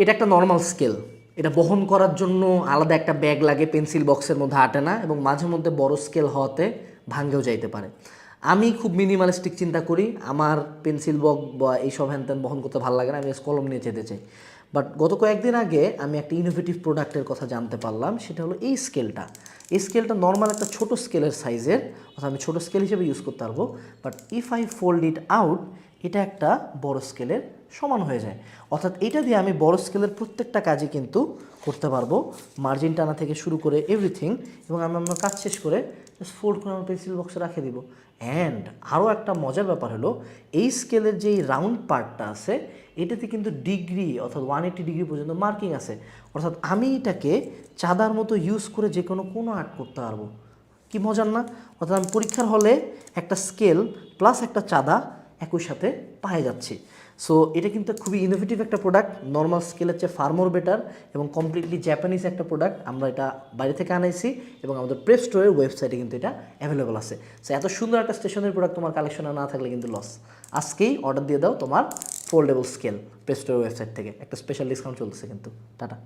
এটা একটা normal scale এটা বহন করার জন্য আলাদা একটা ব্যাগ লাগে পেন্সিল বক্সের মধ্যে আটে না এবং মাঝে মধ্যে বড় স্কেল হওয়াতে ভাঙ্গেও যাইতে পারে। আমি খুব মিনিমালিস্টিক চিন্তা করি। আমার পেন্সিল বক্স বা এইসব হ্যান ত্যান বহন করতে ভালো লাগে না, আমি কলম নিয়ে যেতে চাই। বাট গত কয়েকদিন আগে আমি একটা ইনোভেটিভ প্রোডাক্টের কথা জানতে পারলাম, সেটা হলো এই স্কেলটা এই স্কেলটা নর্মাল একটা ছোট স্কেলের সাইজের অর্থাৎ আমি ছোট স্কেল হিসেবে ইউজ করতে পারব। But if I fold it out এটা একটা বড় স্কেলের সমান হয়ে যায়। অর্থাৎ এটা দিয়ে আমি বড় স্কেলের প্রত্যেকটা কাজই কিন্তু করতে পারব। মার্জিন টানা থেকে শুরু করে এভরিথিং এবং আমি আমার কাজ শেষ করে ফোল্ড করে আমার পেন্সিল বক্সে রাখে দিব। অ্যান্ড আরও একটা মজার ব্যাপার হলো, এই স্কেলের যে রাউন্ড পার্টটা আছে, এটাতে কিন্তু ডিগ্রি অর্থাৎ ওয়ান এইটি ডিগ্রি পর্যন্ত মার্কিং আছে। অর্থাৎ আমি এটাকে চাঁদার মতো ইউজ করে যে কোনো কোনো আর্ট করতে পারব। কি মজার না? অর্থাৎ আমি পরীক্ষার হলে একটা স্কেল প্লাস একটা চাঁদা একই সাথে পায়ে যাচ্ছি। সো এটা কিন্তু খুবই ইনোভেটিভ একটা প্রোডাক্ট নর্মাল স্কেলের চেয়ে ফার মোর বেটার এবং কমপ্লিটলি জ্যাপানিজ একটা প্রোডাক্ট আমরা এটা বাইরে থেকে আনাইছি এবং আমাদের প্রেস স্টোরের ওয়েবসাইটে কিন্তু এটা অ্যাভেলেবল আছে। সো এত সুন্দর একটা স্টেশনের প্রোডাক্ট তোমার কালেকশনে না থাকলে কিন্তু লস আজকেই অর্ডার দিয়ে দাও তোমার ফোল্ডেবল স্কেল প্রেস স্টোরের ওয়েবসাইট থেকে। একটা স্পেশাল ডিসকাউন্ট চলতেছে কিন্তু। টাটা